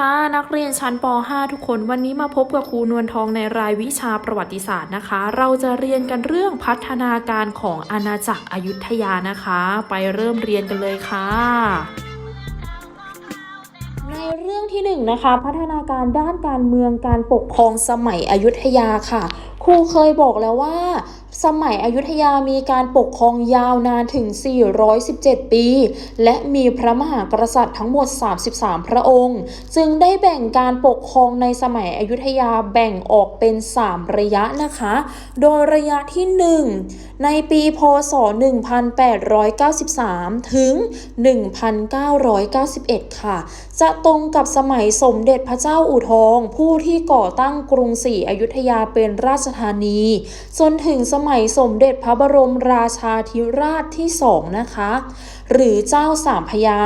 ค่ะนักเรียนชั้นป .5 ทุกคนวันนี้มาพบกับครูนวลทองในรายวิชาประวัติศาสตร์นะคะ เราจะเรียนกันเรื่องพัฒนาการของอาณาจักรอยุธยานะคะ ไปเริ่มเรียนกันเลยค่ะ ในเรื่องที่หนึ่งนะคะ พัฒนาการด้านการเมืองการปกครองสมัยอยุธยาค่ะ ครูเคยบอกแล้วว่า สมัยอยุธยามีการปกครองยาวนานถึง 417 ปี และมีพระมหากษัตริย์ทั้งหมด 33 พระองค์ จึงได้แบ่งการปกครองในสมัยอยุธยาแบ่งออกเป็น 3 ระยะนะคะ โดยระยะที่ 1 ในปีพศ 1893 ถึง 1991 ค่ะ จะตรงกับสมัยสมเด็จพระเจ้าอู่ทอง ผู้ที่ก่อตั้งกรุงศรีอยุธยาเป็นราชธานี จนถึงสมัยสมเด็จพระบรมราชาธิราชที่สองนะคะ หรือเจ้าสามพยา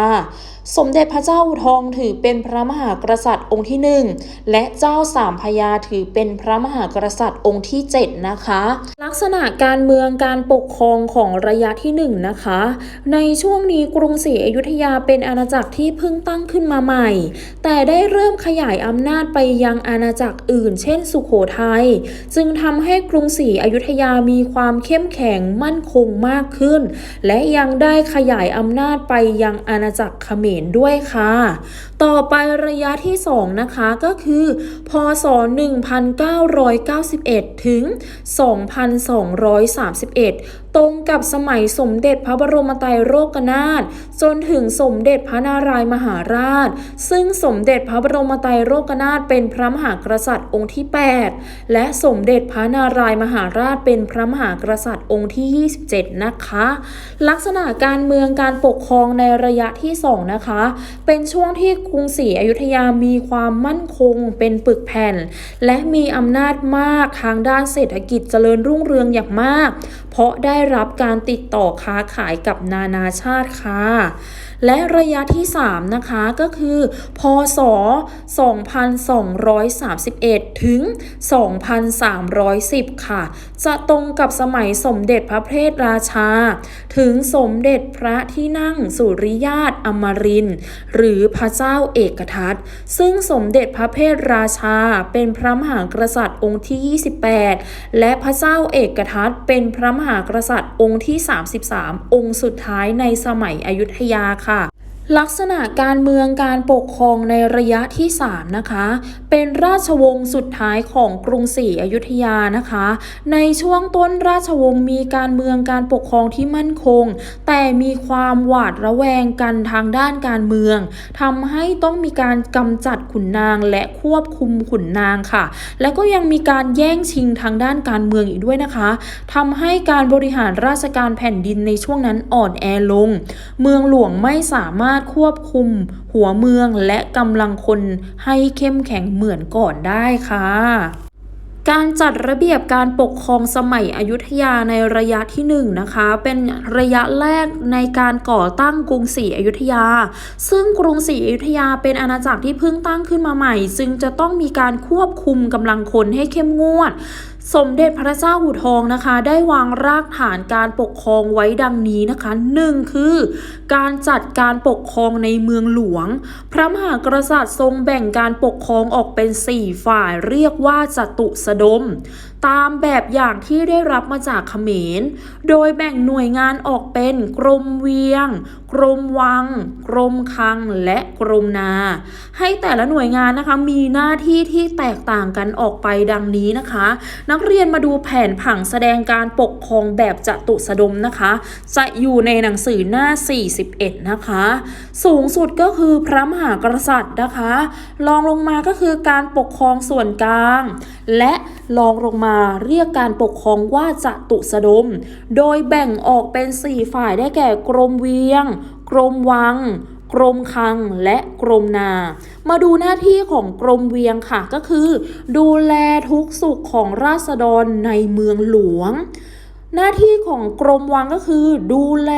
สมเด็จพระเจ้าอู่ทองถือเป็นพระมหากษัตริย์องค์ที่หนึ่งและเจ้าสามพระยาถือเป็นพระมหากษัตริย์องค์ที่เจ็ดนะคะ ลักษณะการเมืองการปกครองของระยะที่หนึ่งนะคะ ในช่วงนี้กรุงศรีอยุธยาเป็นอาณาจักรที่เพิ่งตั้งขึ้นมาใหม่ แต่ได้เริ่มขยายอำนาจไปยังอาณาจักรอื่น เช่น สุโขทัยจึงทำให้กรุงศรีอยุธยามีความเข้มแข็งมั่นคงมากขึ้น และยังได้ขยายอำนาจไปยังอาณาจักรเขมรนด้วยค่ะ ต่อไประยะที่ 2 นะคะก็คือ พศ 1991 ถึง 2231 ตรงกับสมัยสมเด็จพระบรมไตรโลกนาถจนถึงสมเด็จพระนารายมหาราช ซึ่งสมเด็จพระบรมไตรโลกนาถเป็นพระมหากษัตริย์องค์ที่ 8 และสมเด็จพระนารายมหาราชเป็นพระมหากษัตริย์องค์ที่ 27 นะคะ ลักษณะการเมืองการปกครองในระยะที่ 2 นะคะ เป็นช่วงที่กรุงศรีอยุธยามีความมั่นคงเป็นปึกแผ่น และมีอำนาจมากทางด้านเศรษฐกิจเจริญรุ่งเรืองอย่างมาก เพราะได้รับการติดต่อค้าขายกับนานาชาติค่ะ และระยะที่ 3 นะคะก็คือ พศ 2231 ถึง 2310 ค่ะ จะตรงกับสมัยสมเด็จพระเพทราชา ถึงสมเด็จพระที่นั่งสุริยาตอมริน หรือพระเจ้าเอกทัตซึ่งสมเด็จพระเพทราชาเป็นพระมหากษัตริย์องค์ที่ 28 และพระเจ้าเอกทัตเป็นพระมหากษัตริย์องค์ที่ 33 องค์สุดท้ายในสมัยอยุธยาค่ะ ลักษณะการเมืองการปกครองในระยะที่ 3 นะคะ เป็นราชวงศ์สุดท้ายของกรุงศรีอยุธยานะคะ ในช่วงต้นราชวงศ์มีการเมืองการปกครองที่มั่นคง แต่มีความหวาดระแวงกันทางด้านการเมืองทำให้ต้องมีการกำจัดขุนนางและควบคุมขุนนางค่ะ และก็ยังมีการแย่งชิงทางด้านการเมืองอีกด้วยนะคะทำให้การบริหารราชการแผ่นดินในช่วงนั้นอ่อนแอลง เมืองหลวงไม่สามารถควบคุมหัวเมืองและกำลังคนให้เข้มแข็งเหมือนก่อนได้ค่ะการจัดระเบียบการปกครองสมัยอยุธยาในระยะที่1นนะคะ เป็นระยะแรกในการก่อตั้งกรุงศรีอยุธยา ซึ่งกรุงศรีอยุธยาเป็นอาณาจักรที่เพิ่งตั้งขึ้นมาใหม่จึงจะต้องมีการควบคุมกำลังคนให้เข้มงวด สมเด็จพระเจ้าอู่ทองนะคะ ได้วางรากฐานการปกครองไว้ดังนี้นะคะหนึ่งคือ การจัดการปกครองในเมืองหลวง พระมหากษัตริย์ทรงแบ่งการปกครองออกเป็น 4 ฝ่ายเรียกว่าจตุสดม ตามแบบอย่างที่ได้รับมาจากเขมร โดยแบ่งหน่วยงานออกเป็นกรมเวียง กรมวัง กรมคัง และกรมนา ให้แต่ละหน่วยงานนะคะมีหน้าที่ที่แตกต่างกันออกไปดังนี้นะคะ นักเรียนมาดูแผนผังแสดงการปกครองแบบจตุสดมนะคะ จะอยู่ในหนังสือหน้า 41 นะคะ สูงสุดก็คือพระมหากษัตริย์นะคะรองลงมาก็คือการปกครองส่วนกลาง และรองลงมาเรียกการปกครองว่าจตุสดม โดยแบ่งออกเป็น 4 ฝ่ายได้แก่กรมเวียง กรมวังกรมคลังและกรมนา มาดูหน้าที่ของกรมเวียงค่ะก็คือ ดูแลทุกสุขของราษฎรในเมืองหลวง หน้าที่ของกรมวังก็คือ ดูแล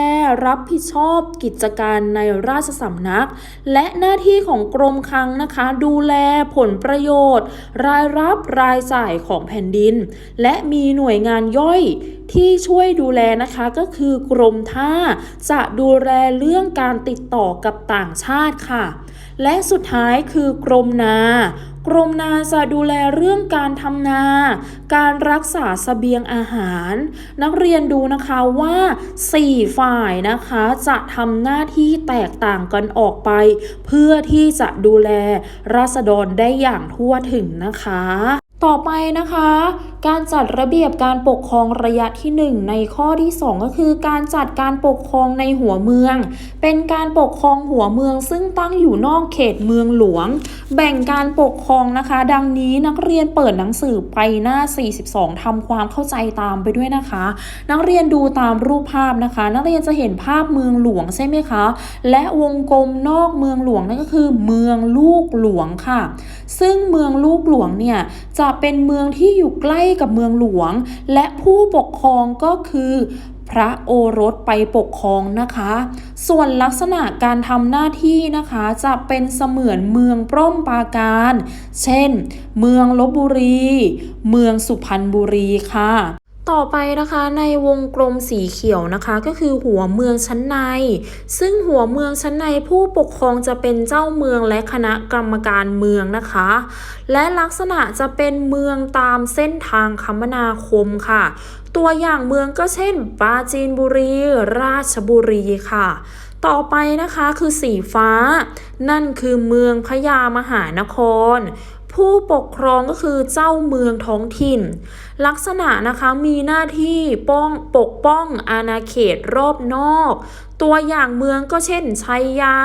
รับผิดชอบกิจการในราชสำนัก และหน้าที่ของกรมคลังนะคะ ดูแลผลประโยชน์ รายรับรายจ่ายของแผ่นดิน และมีหน่วยงานย่อยที่ช่วยดูแลนะคะก็คือกรมท่าจะดูแลเรื่องการติดต่อกับต่างชาติค่ะ และสุดท้ายคือกรมนากรมนาจะดูแลเรื่องการทำนา การรักษาเสบียงอาหาร นักเรียนดูนะคะว่า 4 ฝ่ายนะคะจะทำหน้าที่แตกต่างกันออกไป เพื่อที่จะดูแลราษฎรได้อย่างทั่วถึงนะคะ ต่อไปนะคะ การจัดระเบียบการปกครองระยะที่ 1 ในข้อที่ 2 ก็คือ การจัดการปกครองในหัวเมือง เป็นการปกครองหัวเมืองซึ่งตั้งอยู่นอกเขตเมืองหลวง แบ่งการปกครองนะคะ ดังนี้นักเรียนเปิดหนังสือไปหน้า 42ทำความเข้าใจตามไปด้วยนะคะ นักเรียนดูตามรูปภาพนะคะ นักเรียนจะเห็นภาพเมืองหลวงใช่ไหมคะ และวงกลมนอกเมืองหลวงนั่นก็คือ เมืองลูกหลวงค่ะ ซึ่งเมืองลูกหลวงเนี่ยจะเป็นเมืองที่อยู่ใกล้กับเมืองหลวง และผู้ปกครองก็คือพระโอรสไปปกครองนะคะ ส่วนลักษณะการทำหน้าที่นะคะจะเป็นเสมือนเมืองปร่มปราการ เช่น เมืองลบบุรี เมืองสุพรรณบุรีค่ะ ต่อไปนะคะในวงกลมสีเขียวนะคะ ก็คือหัวเมืองชั้นใน ซึ่งหัวเมืองชั้นในผู้ปกครองจะเป็นเจ้าเมืองและคณะกรรมการเมืองนะคะ และลักษณะจะเป็นเมืองตามเส้นทางคมนาคมค่ะ ตัวอย่างเมืองก็เช่นปราจีนบุรี ราชบุรีค่ะ ต่อไปนะคะคือสีฟ้า นั่นคือเมืองพญามหานคร ผู้ปกครองก็คือเจ้าเมืองท้องถิ่น ลักษณะนะคะมีหน้าที่ป้องปกป้องอาณาเขตรอบนอก ตัวอย่างเมืองก็เช่นชัยยา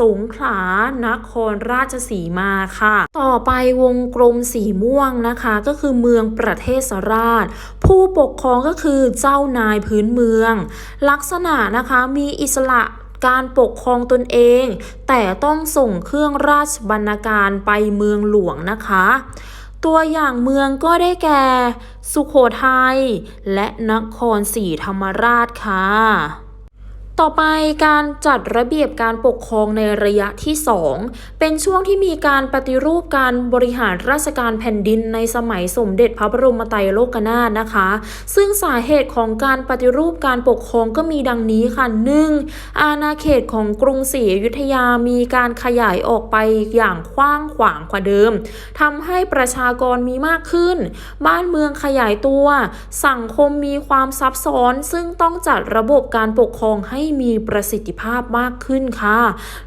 สงขลานครราชสีมาค่ะ ต่อไปวงกลมสีม่วงนะคะ ก็คือเมืองประเทศราช ผู้ปกครองก็คือเจ้านายพื้นเมือง ลักษณะนะคะมีอิสระ การปกครองตนเอง แต่ต้องส่งเครื่องราชบรรณาการไปเมืองหลวงนะคะ ตัวอย่างเมืองก็ได้แก่ สุโขทัยและนครศรีธรรมราชค่ะ ต่อไปการจัดระเบียบการปกครองในระยะที่ 2 เป็นช่วงที่มีการปฏิรูปการบริหารราชการแผ่นดินในสมัยสมเด็จพระบรมไตรโลกนาถนะคะ ซึ่งสาเหตุของการปฏิรูปการปกครองก็มีดังนี้ค่ะ 1. อาณาเขตของกรุงศรีอยุธยามีการขยายออกไปอย่างกว้างขวางกว่าเดิมทำให้ประชากรมีมากขึ้น บ้านเมืองขยายตัว สังคมมีความซับซ้อน ซึ่งต้องจัดระบบการปกครองให้มีประสิทธิภาพมากขึ้นค่ะ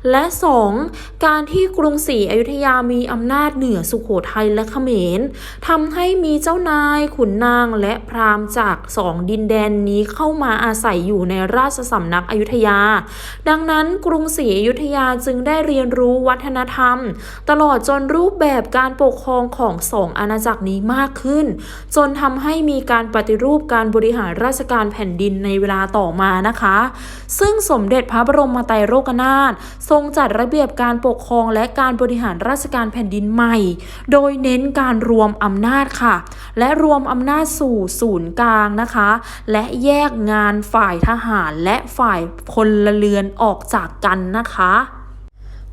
และ 2. การที่กรุงศรีอยุธยามีอำนาจเหนือสุโขทัยและเขมรทำให้มีเจ้านายขุนนางและพราหมณ์จากสองดินแดนนี้เข้ามาอาศัยอยู่ในราชสำนักอยุธยา ดังนั้นกรุงศรีอยุธยาจึงได้เรียนรู้วัฒนธรรม ตลอดจนรูปแบบการปกครองของสองอาณาจักรนี้มากขึ้น จนทำให้มีการปฏิรูปการบริหารราชการแผ่นดินในเวลาต่อมานะคะซึ่งสมเด็จพระบรมไตรโลกนาถทรงจัดระเบียบการปกครองและการบริหารราชการแผ่นดินใหม่ โดยเน้นการรวมอำนาจค่ะ และรวมอำนาจสู่ศูนย์กลางนะคะ และแยกงานฝ่ายทหารและฝ่ายพลเรือนออกจากกันนะคะ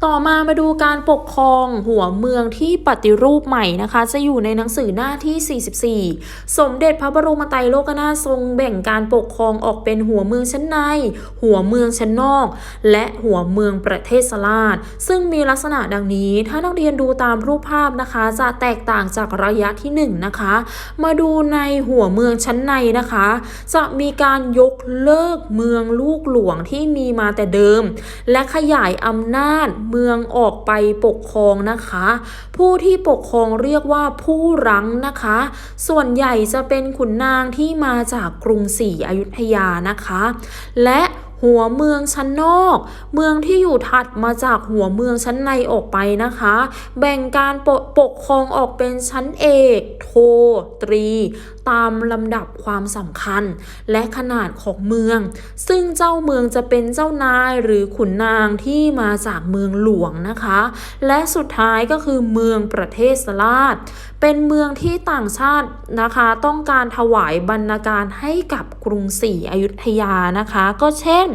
ต่อมามาดูการปกครองหัวเมืองที่ปฏิรูปใหม่นะคะ จะอยู่ในหนังสือหน้าที่ 44 สมเด็จพระบรมไตรโลกนาถทรงแบ่งการปกครองออกเป็นหัวเมืองชั้นใน หัวเมืองชั้นนอก และหัวเมืองประเทศสลาดซึ่งมีลักษณะดังนี้ ถ้านักเรียนดูตามรูปภาพนะคะ จะแตกต่างจากระยะที่ 1 นะคะ มาดูในหัวเมืองชั้นในนะคะ จะมีการยกเลิกเมืองลูกหลวงที่มีมาแต่เดิม และขยายอำนาจเมืองออกไปปกครองนะคะ ผู้ที่ปกครองเรียกว่าผู้รังนะคะ ส่วนใหญ่จะเป็นขุนนางที่มาจากกรุงศรีอยุธยานะคะ และหัวเมืองชั้นนอก เมืองที่อยู่ถัดมาจากหัวเมืองชั้นในออกไปนะคะ แบ่งการปกปกครองออกเป็นชั้นเอก โท ตรี ตามลำดับความสำคัญและขนาดของเมือง ซึ่งเจ้าเมืองจะเป็นเจ้านายหรือขุนนางที่มาจากเมืองหลวงนะคะ และสุดท้ายก็คือเมืองประเทศสลาดเป็นเมืองที่ต่างชาตินะคะ ต้องการถวายบรรณาการให้กับกรุงศรีอยุธยานะคะ ก็เช่น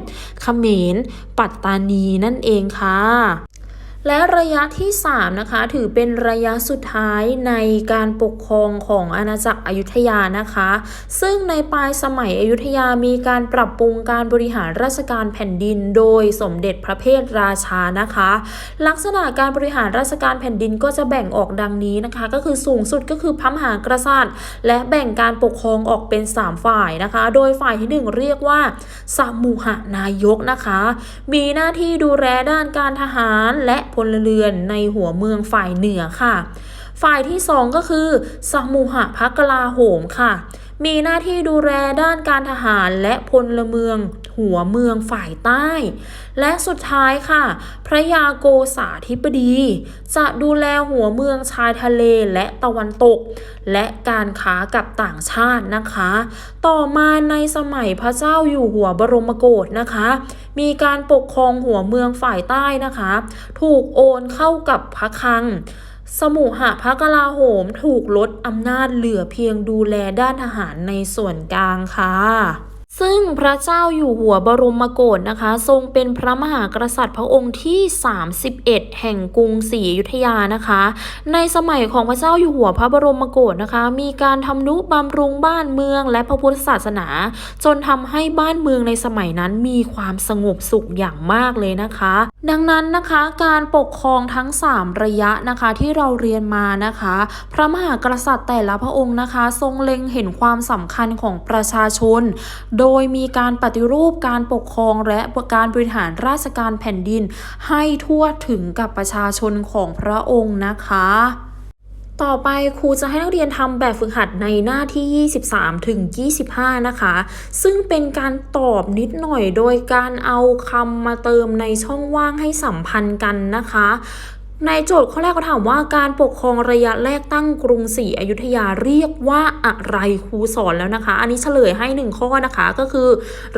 ขเขมร ปัตตานีนั่นเองค่ะ และระยะที่ 3 นะคะ ถือเป็นระยะสุดท้ายในการปกครองของอาณาจักรอยุธยานะคะ ซึ่งในปลายสมัยอยุธยามีการปรับปรุงการบริหารราชการแผ่นดิน โดยสมเด็จพระเพทราชานะคะ ลักษณะการบริหารราชการแผ่นดินก็จะแบ่งออกดังนี้นะคะ ก็คือสูงสุดก็คือพระมหากษัตริย์ และแบ่งการปกครองออกเป็น 3 ฝ่ายนะคะ โดยฝ่ายที่ 1 เรียกว่าสมุหนายกนะคะ มีหน้าที่ดูแลด้านการทหารและพลเรือนในหัวเมืองฝ่ายเหนือค่ะ ฝ่ายที่ 2 ก็คือสมุหะพักลาโหมค่ะ มีหน้าที่ดูแลด้านการทหารและพลเมือง หัวเมืองฝ่ายใต้ และสุดท้ายค่ะ พระยาโกษาธิบดี จะดูแลหัวเมืองชายทะเลและตะวันตก และการค้ากับต่างชาตินะคะ ต่อมาในสมัยพระเจ้าอยู่หัวบรมโกศนะคะ มีการปกครองหัวเมืองฝ่ายใต้นะคะ ถูกโอนเข้ากับพระคลัง สมุหพระกลาโหมถูกลดอำนาจเหลือเพียงดูแลด้านทหารในส่วนกลางค่ะ ซึ่งพระเจ้าอยู่หัวบรมโกศนะคะ ทรงเป็นพระมหากษัตริย์พระองค์ที่ 31 แห่งกรุงศรีอยุธยานะคะ ในสมัยของพระเจ้าอยู่หัวพระบรมโกศนะคะ มีการทำนุบำรุงบ้านเมืองและพระพุทธศาสนา จนทำให้บ้านเมืองในสมัยนั้นมีความสงบสุขอย่างมากเลยนะคะ ดังนั้นนะคะการปกครองทั้ง 3 ระยะนะคะที่เราเรียนมานะคะ พระมหากษัตริย์แต่ละพระองค์นะคะ ทรงเล็งเห็นความสำคัญของประชาชนโดยมีการปฏิรูปการปกครองและการบริหารราชการแผ่นดิน ให้ทั่วถึงกับประชาชนของพระองค์นะคะต่อไปครูจะให้นักเรียนทำแบบฝึกหัดในหน้าที่ 23 ถึง 25 นะคะ ซึ่งเป็นการตอบนิดหน่อยโดยการเอาคำมาเติมในช่องว่างให้สัมพันธ์กันนะคะ ในโจทย์ข้อแรกเขาถามว่าการปกครองระยะแรกตั้งกรุงศรีอยุธยาเรียกว่าอะไรครูสอนแล้วนะคะ อันนี้เฉลยให้หนึ่งข้อนะคะก็คือ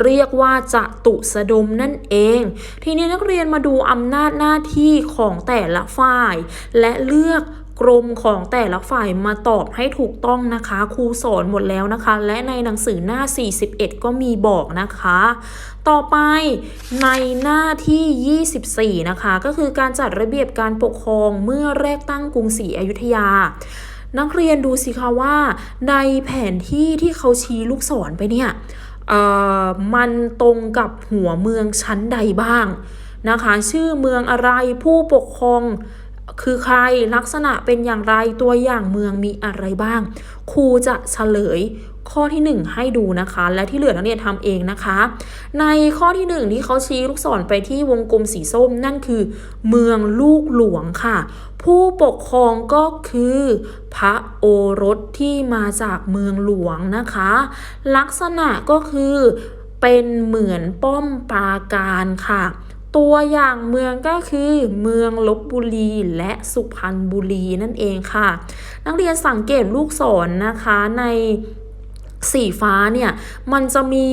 เรียกว่าจะตุสดมนั่นเอง ทีนี้นักเรียนมาดูอำนาจหน้าที่ของแต่ละฝ่าย และเลือก กรมของแต่ละฝ่ายมาตอบให้ถูกต้องนะคะ ครูสอนหมดแล้วนะคะ และในหนังสือหน้า 41 ก็มีบอกนะคะ ต่อไปในหน้าที่ 24 นะคะ ก็คือการจัดระเบียบการปกครองเมื่อแรกตั้งกรุงศรีอยุธยานักเรียนดูสิคะว่าในแผนที่ที่เขาชี้ลูกศรไปเนี่ยเอ่อมันตรงกับหัวเมืองชั้นใดบ้างนะคะ ชื่อเมืองอะไรผู้ปกครอง คือใครลักษณะเป็นอย่างไรตัวอย่างเมืองมีอะไรบ้าง ครูจะเฉลยข้อที่ 1 ให้ดูนะคะ และที่เหลือนักเรียนทำเองนะคะ ในข้อที่ 1 ที่เขาชี้ลูกศรไปที่วงกลมสีส้มนั่นคือ เมืองลูกหลวงค่ะ ผู้ปกครองก็คือ พระโอรสที่มาจากเมืองหลวงนะคะ ลักษณะก็คือเป็นเหมือนป้อมปราการค่ะ ตัวอย่างเมืองก็คือเมืองลบบุรีและสุพรรณบุรีนั่นเองค่ะ นักเรียนสังเกตลูกศรนนะคะในสีฟ้าเนี่ยมันจะมี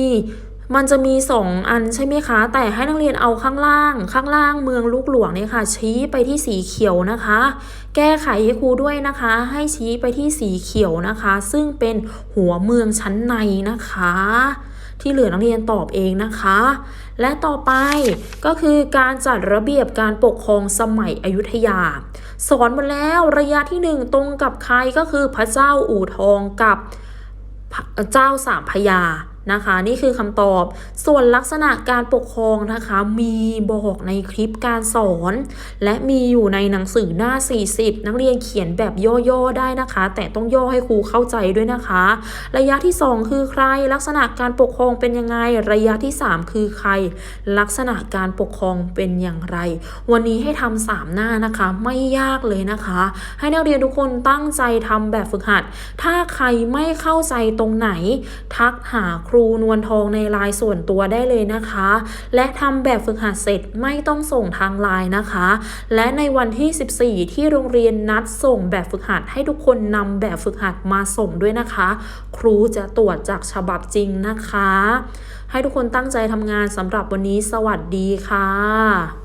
มันจะมีสองอันใช่ไหมคะ แต่ให้นักเรียนเอาข้างล่าง ข้างล่างเมืองลูกหลวงเนี่ยค่ะ ชี้ไปที่สีเขียวนะคะ แก้ไขให้ครูด้วยนะคะ ให้ชี้ไปที่สีเขียวนะคะ ซึ่งเป็นหัวเมืองชั้นในนะคะ ที่เหลือนักเรียนตอบเองนะคะ และต่อไปก็คือการจัดระเบียบการปกครองสมัยอยุธยา สอนมาแล้วระยะที่หนึ่งตรงกับใครก็คือพระเจ้าอู่ทองกับเจ้าสามพยา นะคะ นี่คือคำตอบ ส่วนลักษณะการปกครองนะคะ มีบอกในคลิปการสอน และมีอยู่ในหนังสือหน้า 40 นักเรียนเขียนแบบย่อๆได้นะคะ แต่ต้องย่อให้ครูเข้าใจด้วยนะคะ ระยะที่ 2 คือใคร ลักษณะการปกครองเป็นยังไง ระยะที่ 3 คือใคร ลักษณะการปกครองเป็นอย่างไร วันนี้ให้ทำสามหน้านะคะ ไม่ยากเลยนะคะ ให้นักเรียนทุกคนตั้งใจทำแบบฝึกหัด ถ้าใครไม่เข้าใจตรงไหน ทักหาครูนวลทองในไลน์ส่วนตัวได้เลยนะคะ และทำแบบฝึกหัดเสร็จไม่ต้องส่งทางไลน์นะคะ และในวันที่ 14 ที่โรงเรียนนัดส่งแบบฝึกหัดให้ทุกคนนำแบบฝึกหัดมาส่งด้วยนะคะ ครูจะตรวจจากฉบับจริงนะคะ ให้ทุกคนตั้งใจทำงานสำหรับวันนี้สวัสดีค่ะ